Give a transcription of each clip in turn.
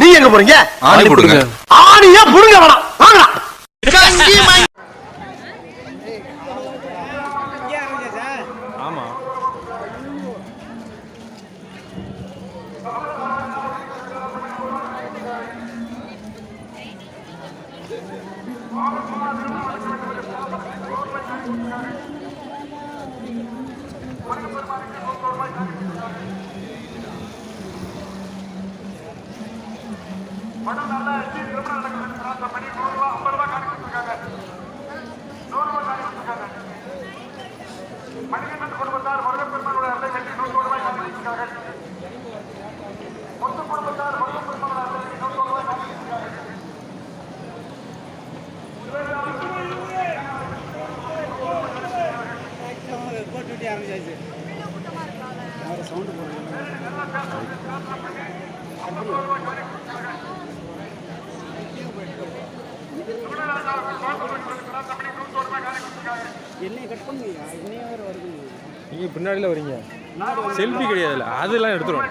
நீ எங்க போறீங்க? ஆணி போடுங்க. ஆணியா புடுங்க வேணாம். வாங்கடா. ஆமா. படம் நல்லா இருந்துச்சு திருமணம் நடக்கிறது பிரார்த்தனை நூறு ரூபா ஐம்பது ரூபா காணி கொடுத்துருக்காங்க நூறு ரூபா காணி கொடுத்துருக்காங்க மணிகண்டன் குடும்பத்தார் முருகப்பெருமானோட அருளை வெற்றி நூறு ரூபாய் காணி கொடுத்துருக்கார்கள் மொத்த குடும்பத்தார் முருகப்பெருமானோட அருளை நூறு ரூபாய் காணி கொடுத்துருக்காங்க போட்டு விட்டு ஆரம்பிச்சாச்சு அவர் சவுண்டு போடுறாங்க நீங்க பின்னாடில வரீங்க. செல்ஃபி கிடையாதுல்ல அதெல்லாம் எடுத்துருவோம்.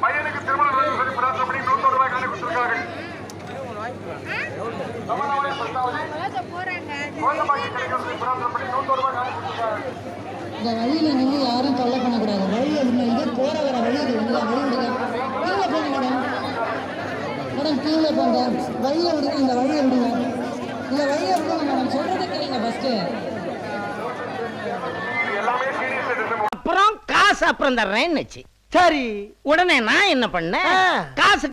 பையனுக்கு திருமணம் நடந்து சொல்லி பிரார்த்தனை பண்ணி நூறு ரூபாய் கணக்கு கொடுத்திருக்காங்க தமிழ்நாடு பத்தாவது குழந்தை பாக்கியம் கிடைக்கிறது சொல்லி பிரார்த்தனை பண்ணி நூறு ரூபாய் கணக்கு கொடுத்திருக்காங்க இந்த வழியில நின்று யாரும் தொல்லை பண்ணக்கூடாது. வழியை விடணும் இது போற வர வழி ஒன்று வழி விடுங்க. கீழே போங்க மேடம். மேடம் கீழே போங்க. வழியை விடுங்க. இந்த வழியை விடுங்க. இந்த வழியை விடுங்க மேடம். சொல்றதை கேளுங்க ஃபர்ஸ்ட் எல்லாமே சீரியஸ் எடுத்து அப்புறம் காசு அப்புறம் தர்றேன்னு சரி உடனே நான் என்ன பண்ணேன்? காசு